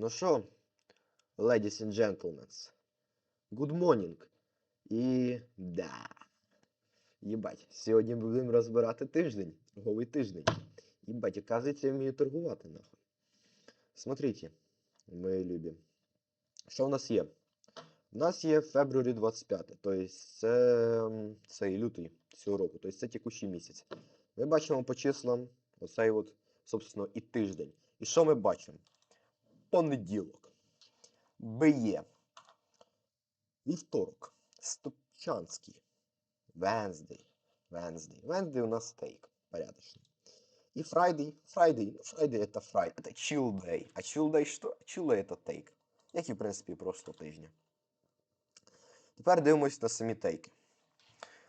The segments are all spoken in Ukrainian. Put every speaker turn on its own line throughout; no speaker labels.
Ну що, ladies and gentlemen, good morning. І да. Їбать, сьогодні будемо розбирати тиждень, торговий тиждень. Їбать, оказується, я вмію торгувати, нахуй. Смотрите, мої любі. Що в нас є? У нас є фебрурі 25, тобто це м, цей лютий цього року, тобто це текущий місяць. Ми бачимо по числам оцей от, собственно, і тиждень. І що ми бачимо? Понеділок. БЄ. Вівторок. Стопчанський. Венздей. Венздей. Венздей у нас стейк. Порядочный. И Фрайдей. Фрайдей. Ну, Фрайдей это фрай. Это chill day. А chill day що? Chill day это тейк. Як і, в принципі, просто тижня. Тепер дивимось на самі тейки.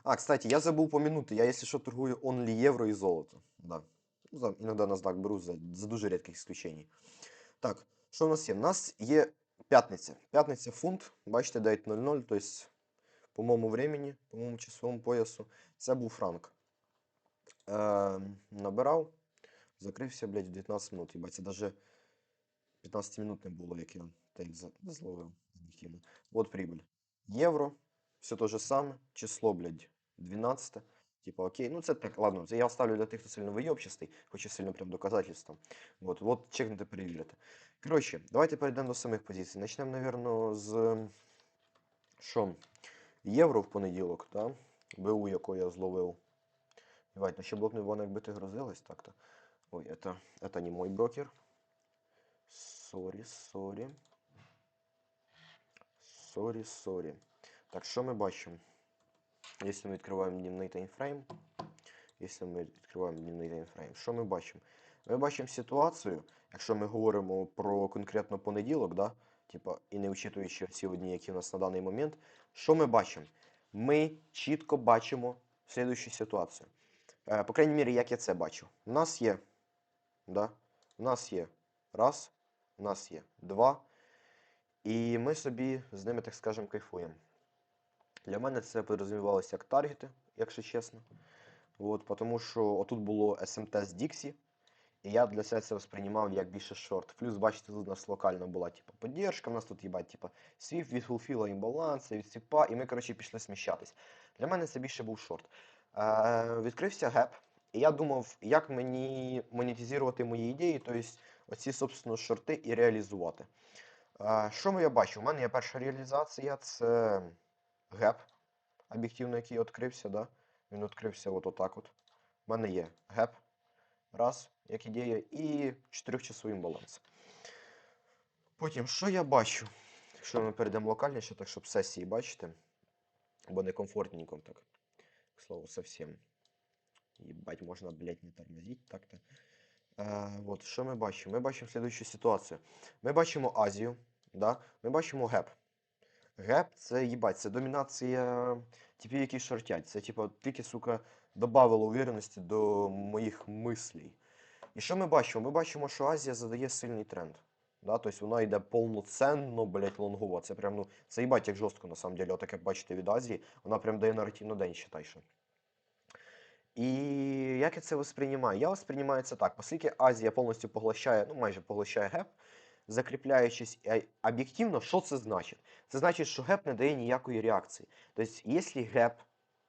А, кстати, я забув помінути. Я, якщо що, торгую only євро і золото. Да. Ну, за- Іноді на знак беру за, за дуже рідких исключений. Так, що у нас є? У нас є п'ятниця. П'ятниця фунт. Бачите, 9.00, тобто по моєму времени, по моєму часовому поясу. Це був франк. Е, набирав, закрився, блядь, в 19 минут. Їбать, це навіть 15 минут не було, як я тейк зловив. Вот прибыль. Євро, все те же саме, число, блядь, 12. Типа, окей, ну це так, ладно, це я оставлю для тих, хто сильно вийобчастий, хоче сильно прям доказательством. Вот, вот чекнути, перевірити. Коротше, давайте перейдемо до самих позицій. Начнемо, напевно, з що? Євро в понеділок, так? БУ, яку я зловив. Давайте, ну ще блок не було, якби ти грозилась так-то. Ой, это, это не мой брокер. Сорі, сорі. Сорі, сорі. Так, що ми бачимо? Якщо ми відкриваємо дневний таймфрейм. Якщо ми відкриваємо дневний таймфрейм, що ми бачимо? Ми бачимо ситуацію, якщо ми говоримо про конкретно понеділок, да? Типа, і не вчитуючи ці одні, які у нас на даний момент, що ми бачимо? Ми чітко бачимо слідуючу ситуацію. Е, по крайній мірі, як я це бачу. У нас є, да? у нас є раз, у нас є два, і ми собі з ними, так скажемо, кайфуємо. Для мене це підрозумівалося як таргети, якщо чесно. От, тому що отут було SMT з Dixie, і я для себе це восприймав як більше шорт. Плюс, бачите, тут у нас локальна була типу, поддержка, у нас тут їбать, типу, свіф від фулфіла імбаланси, від сіпа, і ми, коротше, пішли сміщатись. Для мене це більше був шорт. Е, відкрився геп, і я думав, як мені монетизувати мої ідеї, тобто оці, собственно, шорти і реалізувати. Е, що я бачу? У мене є перша реалізація, це геп, об'єктивно, який відкрився, да? Він відкрився от отак от. У мене є геп, раз, як ідея, і 4-часовий баланс. Потім, що я бачу? Якщо ми перейдемо локальніше, так щоб сесії бачите, бо некомфортненько так. К слову, совсем. Ебать, можна, блядь, не тормозить так-то. Е, от, що ми бачимо? Ми бачимо слідуючу ситуацію. Ми бачимо Азію, да? ми бачимо геп. Геп це їбать, це домінація типів, які шортять. Це типу тільки, сука, додавало увереності до моїх мислей. І що ми бачимо? Ми бачимо, що Азія задає сильний тренд. Да? Тобто вона йде повноценно, блять, лонгова. Це прям, ну, це їбать як жорстко, на самом деле, отак як бачите від Азії, вона прям дає наративно день, считай, що. І як я це восприймаю? Я восприймаю це так, оскільки Азія повністю поглощає, ну майже поглощає геп, закріпляючись е, об'єктивно, що це значить? Це значить, що геп не дає ніякої реакції. Тобто, якщо геп,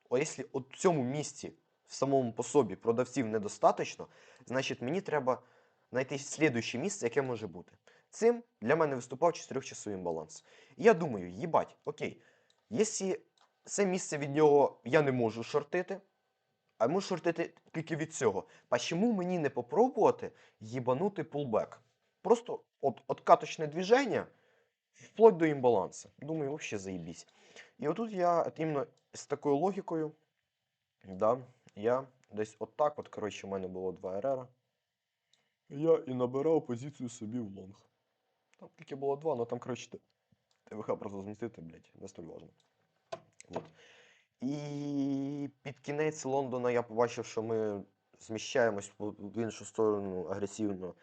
о, якщо в цьому місці в самому по собі продавців недостатньо, значить мені треба знайти слідуюче місце, яке може бути. Цим для мене виступав 4-часовий баланс. І я думаю, їбать, окей, якщо це місце від нього я не можу шортити, а можу шортити тільки від цього. А чому мені не попробувати їбанути пулбек? Просто от, от каточне движення вплоть до імбалансу. Думаю, взагалі заїбісь. І отут я от іменно з такою логікою, да, я десь отак, от, коротше, у мене було два РР. Я і набирав позицію собі в лонг. Там тільки було два, але там, коротше, ТВХ просто змістити, блядь, не столь важно. От. І під кінець Лондона я побачив, що ми зміщаємось в в іншу сторону агресивно,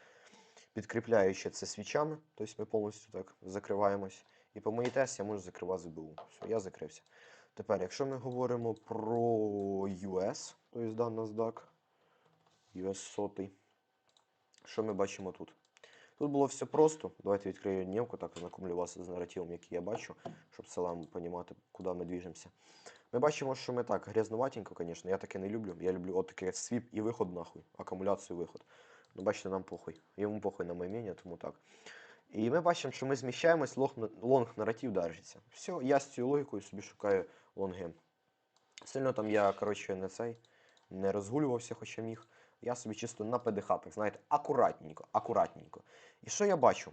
підкріпляючи це свічами. Тобто ми повністю так закриваємось. І по моїй тесі я можу закривати ЗБУ. Все, я закрився. Тепер, якщо ми говоримо про US, тобто да, NASDAQ, US сотий, що ми бачимо тут? Тут було все просто. Давайте відкрию дневку, так знакомлю вас з наративом, який я бачу, щоб цілому розуміти, куди ми двіжемося. Ми бачимо, що ми так грязнуватенько, звісно, я таке не люблю. Я люблю от таке свіп і виход нахуй, акумуляцію виход. Ну, бачите, нам похуй. Йому похуй на моє мнення, тому так. І ми бачимо, що ми зміщаємось, лонг, наратив держиться. Все, я з цією логікою собі шукаю лонги. Сильно там я, коротше, не цей, не розгулювався, хоча міг. Я собі чисто на ПДХ, так знаєте, акуратненько, акуратненько. І що я бачу?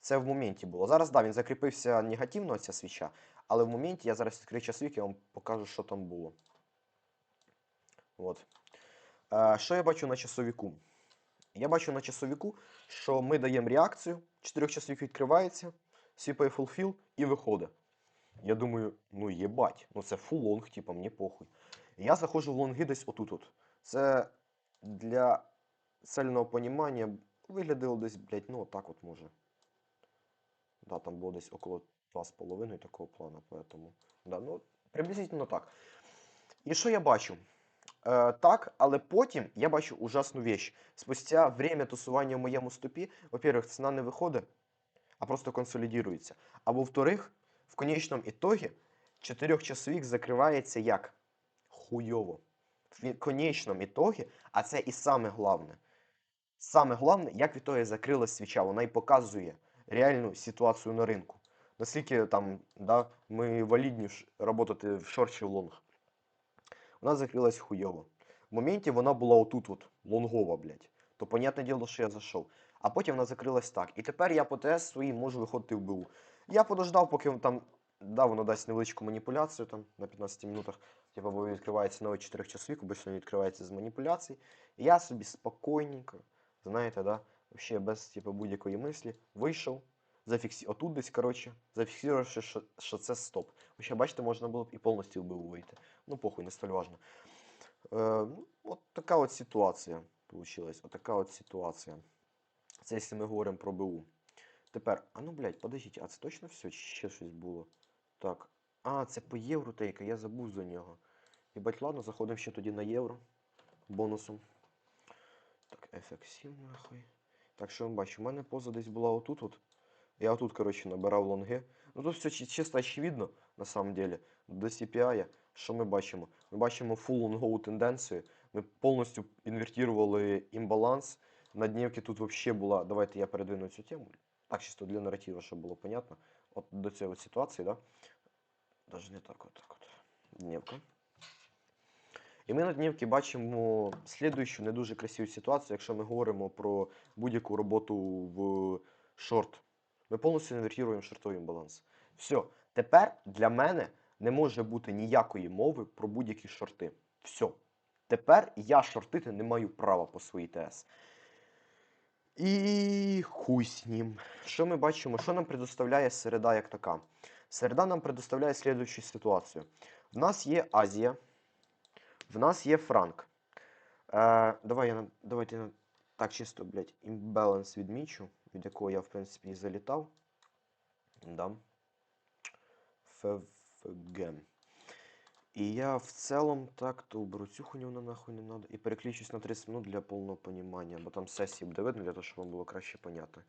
Це в моменті було. Зараз, да, він закріпився негативно, ця свіча, але в моменті я зараз відкрию часовик і вам покажу, що там було. От. Е, що я бачу на часовіку? Я бачу на часовіку, що ми даємо реакцію, чотирьохчасовік відкривається, сіпає фулфіл і виходить. Я думаю, ну єбать, ну це фул лонг, типа, мені похуй. Я заходжу в лонги десь отут. -от. Це для цельного понімання виглядало десь, блядь, ну отак от може. Да, там було десь около 2,5 такого плану, поэтому. Да, ну, приблизительно так. І що я бачу? Е, так, але потім я бачу ужасну вещь. Спустя время тусування в моєму стопі, во-первых, ціна не виходить, а просто консолідується. А во-вторых, в конечному ітогі чотирьохчасовік закривається як? Хуйово. В конечному ітогі, а це і саме головне. Саме головне, як від того закрилась свіча, вона і показує реальну ситуацію на ринку. Наскільки там да, ми валідні працювати в шорт чи в лонг. Вона закрилась хуйово. В моменті вона була отут, от, лонгова, блядь. То, понятне діло, що я зайшов. А потім вона закрилась так. І тепер я по ТС своїй можу виходити в БУ. Я подождав, поки там. Да, воно дасть невеличку маніпуляцію там на 15 минутах. Типу, бо відкривається новий 4 часовік, обично він відкривається з маніпуляцій. І я собі спокійненько, знаєте, да, взагалі без типу, будь-якої мислі, вийшов, зафіксі... отут десь, коротше, зафіксувавши, що, що це стоп. Ще, бачите, можна було б і повністю в БУ вийти. Ну, похуй, не столь важно. Е, ну, от така от ситуація получилась. От така от ситуація. Це якщо ми говоримо про БУ. Тепер, а ну, блядь, подождіть, а це точно все? Чи ще щось було? Так. А, це по євро тейка, я забув за нього. Єбать, ладно, заходимо ще тоді на євро. Бонусом. Так, FX7 нахуй. Так, що бачимо? У мене поза десь була отут. от. Я отут, коротше, набирав лонги. Ну тут все чисто очевидно, на самом деле. До CPI, що ми бачимо? Ми бачимо лонгову тенденцію. Ми повністю інвертували імбаланс. На днівці тут взагалі була. Давайте я передвину цю тему. Так, чисто для наратива, щоб було понятно. От до цієї от ситуації, да? Даже не так, от так от. Днівка. І ми на днівці бачимо слідуючу не дуже красиву ситуацію, якщо ми говоримо про будь-яку роботу в шорт. Ми повністю інвертуємо шортовий баланс. Все, тепер для мене не може бути ніякої мови про будь-які шорти. Все. Тепер я шортити не маю права по своїй ТС. І хуй з ним. Що ми бачимо? Що нам предоставляє середа як така? Середа нам предоставляє слідуючу ситуацію. В нас є Азія, в нас є Франк. Е, давай я давайте я так чисто, блядь, імбаланс відмічу, від якого я, в принципі, і залітав. Да. ФФГ. І я в цілому так, то уберу цю хуйню на нахуй не надо. І переключусь на 30 минут для повного понімання, бо там сесії буде видно, для того, щоб вам було краще поняти.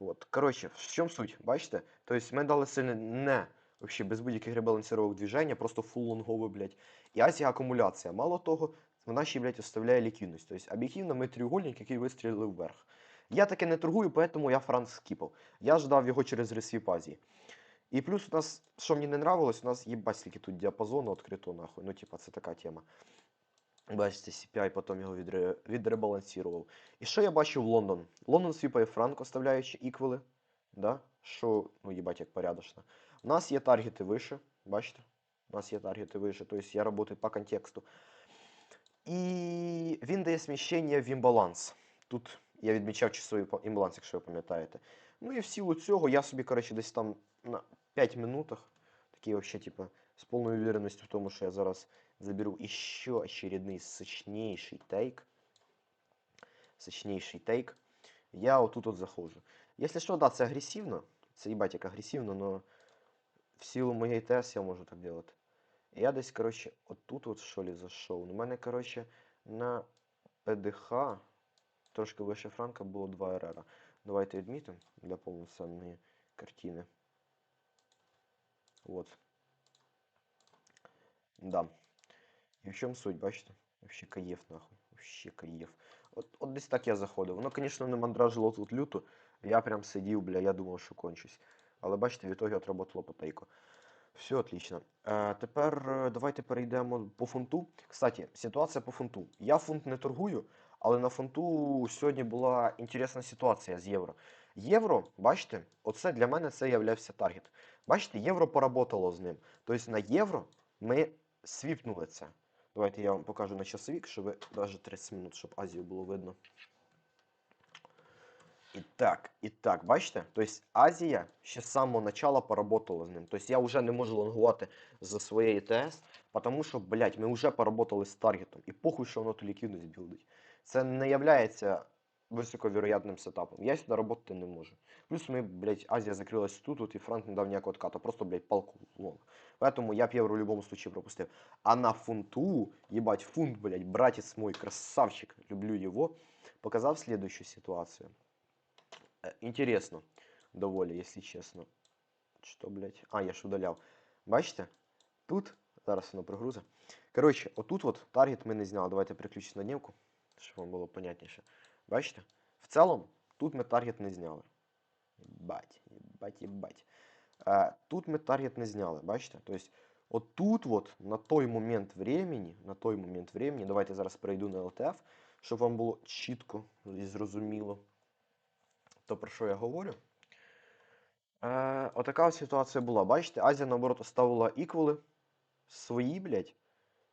От. Коротше, в чому суть? Бачите? Тобто ми дали сильно не вообще без будь-яких ребалансировок движення, просто фул лонгове, блядь. І Азія акумуляція. Мало того, вона ще, блядь, оставляє ліквідність. Тобто об'єктивно ми треугольник, який вистрілили вверх. Я таке не торгую, поэтому я франк скіпав. Я ждав його через ресвіп Азії. І плюс у нас, що мені не нравилось, у нас скільки тут діапазону відкрито нахуй. Ну, типа, це така тема. Бачите, CPI потім його відре... відребалансував. І що я бачу в Лондон? Лондон свіпає франк, оставляючи іквели. Да? Що, ну, їбать, як порядочно. У нас є таргети вище, бачите? У нас є таргети вище, тобто я працюю по контексту. І він дає сміщення в імбаланс. Тут я відмічав часовий імбаланс, якщо ви пам'ятаєте. Ну і в силу цього я собі, коротше, десь там на 5 минутах, такий вообще, типа, з повною уверенностью в тому, що я зараз заберу еще очередний сочнейший тейк. Сочнейший тейк. Я отут от заходжу. Якщо що, да, це агресивно. Це їбать як агресивно, но в силу моєї ТС я можу так делать. Я десь, коротше, отут от що ли зайшов. У мене, коротше, на ПДХ трошки вище франка було 2 РР. Давайте відмітимо для повноцінної картини. Вот. Да. І в чому суть, бачите? Вообще каєф, нахуй. Вообще каєф. От, от десь так я заходив. Воно, звісно, не мандражило тут люто. Я прям сидів, бля, я думав, що кончусь. Але бачите, в ітогі отработало потейко. Все отлично. Е, тепер давайте перейдемо по фунту. Кстати, ситуація по фунту. Я фунт не торгую, але на фунту сьогодні була інтересна ситуація з євро. Євро, бачите, оце для мене це являвся таргет. Бачите, євро поработало з ним. Тобто на євро ми свіпнули це. Давайте я вам покажу на часовік, щоб навіть 30 минут, щоб Азію було видно. І так, і так, бачите? Тобто Азія ще з самого начала поработала з ним. Тобто я вже не можу лонгувати за своєї ТС, тому що, блядь, ми вже поработали з таргетом. І похуй, що воно ту ліквідність білдить. Це не являється високовіроятним сетапом. Я сюди работати не можу. Плюс ми, блядь, Азія закрилась тут, тут і Франк не дав ніякого отката, просто, блядь, палку лонг. Поэтому я б євро в любому случае пропустив. А на фунту, ебать, фунт, блядь, братец мой, красавчик, люблю его, показав следующую ситуацию. Э, Интересно доволі, якщо чесно. Що, блядь? А, я ж удаляв. Бачите? Тут, зараз воно прогрузе. Коротше, отут от таргет ми не зняли. Давайте переключимо на днівку, щоб вам було понятніше. Бачите? В цілому, тут ми таргет не зняли. Єбать, єбать, єбать. Е, тут ми таргет не зняли, бачите? Тобто, отут от, на той момент времени, на той момент времени, давайте зараз перейду на LTF, щоб вам було чітко і зрозуміло, то про що я говорю. Е, отака ситуація була. Бачите, Азія, наоборот, оставила іквали свої, блядь,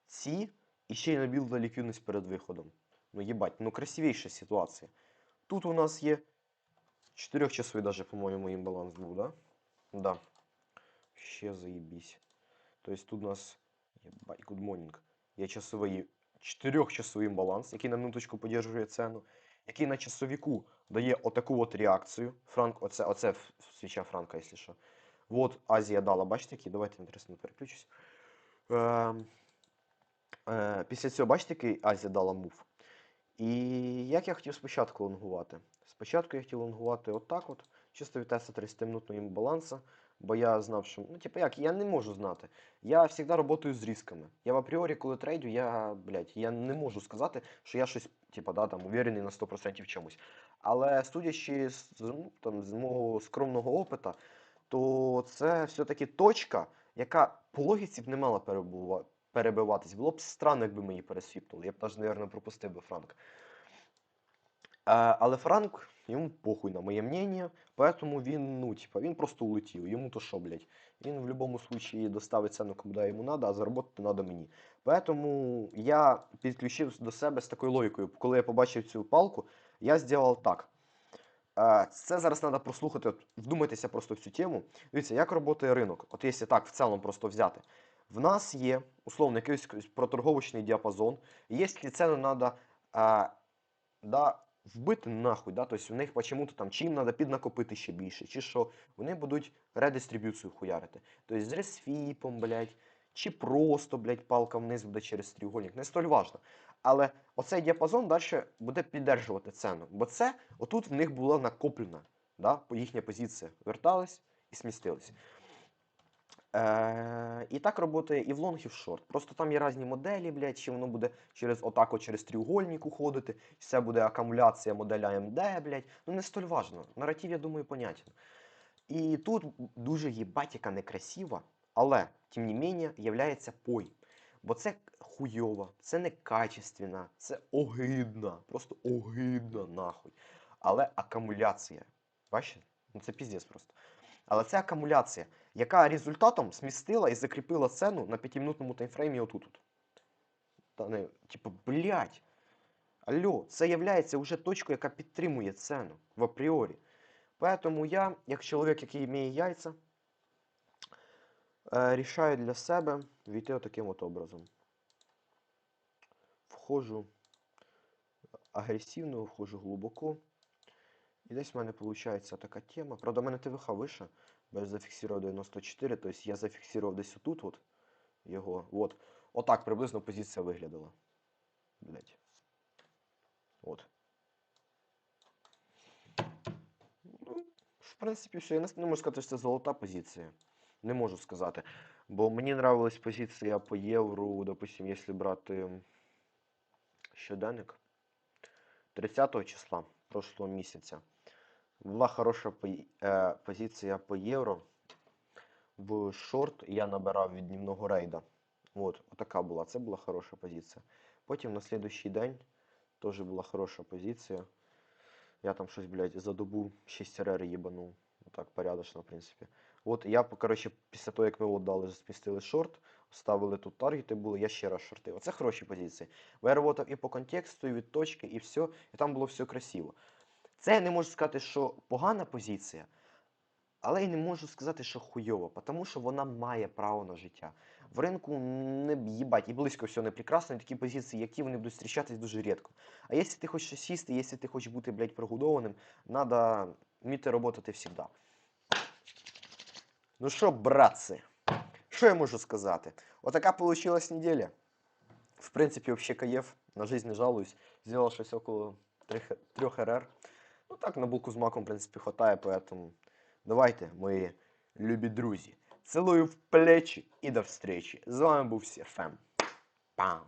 ці, і ще й набілила ліквідність перед виходом. Ну, їбать, ну красивіша ситуація. Тут у нас є 4-часовий даже, по-моєму, імбаланс був, да? Да. Ще заебись. Тобто тут у нас, ебать, good morning, є часовий, 4-часовий імбаланс, який на минуточку подержує ціну, який на часовіку дає отаку от реакцію. Франк, оце, оце свіча Франка, якщо що. Вот Азія дала, бачите, які? Давайте інтересно переключусь. Е, після цього, бачите, який Азія дала мув. І як я хотів спочатку лонгувати? Спочатку я хотів лонгувати отак от, чисто від теста 30-минутного імбаланса, бо я знав, що, ну, типу, як, я не можу знати. Я завжди працюю з різками. Я в апріорі, коли трейдю, я, блядь, я не можу сказати, що я щось, типу, да, там, уверений на 100% в чомусь. Але судячи з, ну, там, з мого скромного опита, то це все-таки точка, яка по логіці б не мала перебува- перебиватись. Було б странно, якби її пересвіпнули. Я б навіть, мабуть, пропустив би Франк. Е, але Франк, йому похуй на моє мнение, поэтому він, ну, типа, він просто улетів. Йому то що, блядь? Він в будь-якому случаї доставить ціну, куди йому треба, а заробити треба мені. Поэтому я підключив до себе з такою логікою. Коли я побачив цю палку, я зробив так. Е, Це зараз треба прослухати, от вдумайтеся просто в цю тему. Дивіться, як працює ринок. От якщо так в цілому просто взяти. В нас є, условно, якийсь проторговочний діапазон. Якщо ціну треба а, да, вбити нахуй, да, тобто у них почему-то там, чи їм треба піднакопити ще більше, чи що, вони будуть редистриб'юцію хуярити. Тобто з ресфіпом, блядь, чи просто, блядь, палка вниз буде через треугольник, не столь важно. Але оцей діапазон далі буде піддержувати ціну, бо це отут в них була накоплена, да, їхня позиція. Вертались і смістились. Е, і так працює і в лонг, і в шорт. Просто там є різні моделі, блядь, чи воно буде через отак, через треугольник уходити, це буде акумуляція моделя AMD, блядь. Ну не столь важно. Наратив, я думаю, понятен. І тут дуже їбать, яка некрасива, але, тим не менее, являється пой. Бо це хуйово, це некачественно, це огидно, просто огидно нахуй. Але акумуляція. Бачите? Ну це піздець просто. Але це акумуляція, яка результатом смістила і закріпила ціну на 5-минутному таймфреймі отут. от. Та не, типу, блядь. Алло, це являється вже точкою, яка підтримує ціну в апріорі. Поэтому я, як чоловік, який має яйця, е, рішаю для себе війти отаким от образом. Входжу агресивно, входжу глибоко. І десь в мене виходить така тема. Правда, в мене ТВХ вище, я зафіксував 94, тобто я зафіксував десь отут от його. От. Отак приблизно позиція виглядала. Блять. От. принципі, все. Я не можу сказати, що це золота позиція. Не можу сказати. Бо мені нравилась позиція по євро, допустим, якщо брати щоденник 30 числа прошлого місяця. Була хороша е, позиція по євро. В шорт я набирав від днівного рейда. От, отака була. Це була хороша позиція. Потім на слідуючий день теж була хороша позиція. Я там щось, блядь, за добу 6 РР їбанув. Так, порядочно, в принципі. От я, коротше, після того, як ми от дали, спістили шорт, ставили тут таргети були, я ще раз шортив. Оце хороші позиції. Бо я работав і по контексту, і від точки, і все, і там було все красиво. Це я не можу сказати, що погана позиція, але й не можу сказати, що хуйова, тому що вона має право на життя. В ринку не їбать і близько всього не прекрасно, і такі позиції, які вони будуть зустрічатись дуже рідко. А якщо ти хочеш сісти, якщо ти хочеш бути, блядь, прогодованим, треба вміти працювати завжди. Ну що, братці, що я можу сказати? Отака получилась неделя. В принципе, вообще кайф, на жизнь не жалуюсь. Сделал щось около 3 РР. Ну так, на булку з маком, в принципі, хватає, поэтому давайте, мої любі друзі. Цілую в плечі і до встречі. З вами був Сефем. Пам!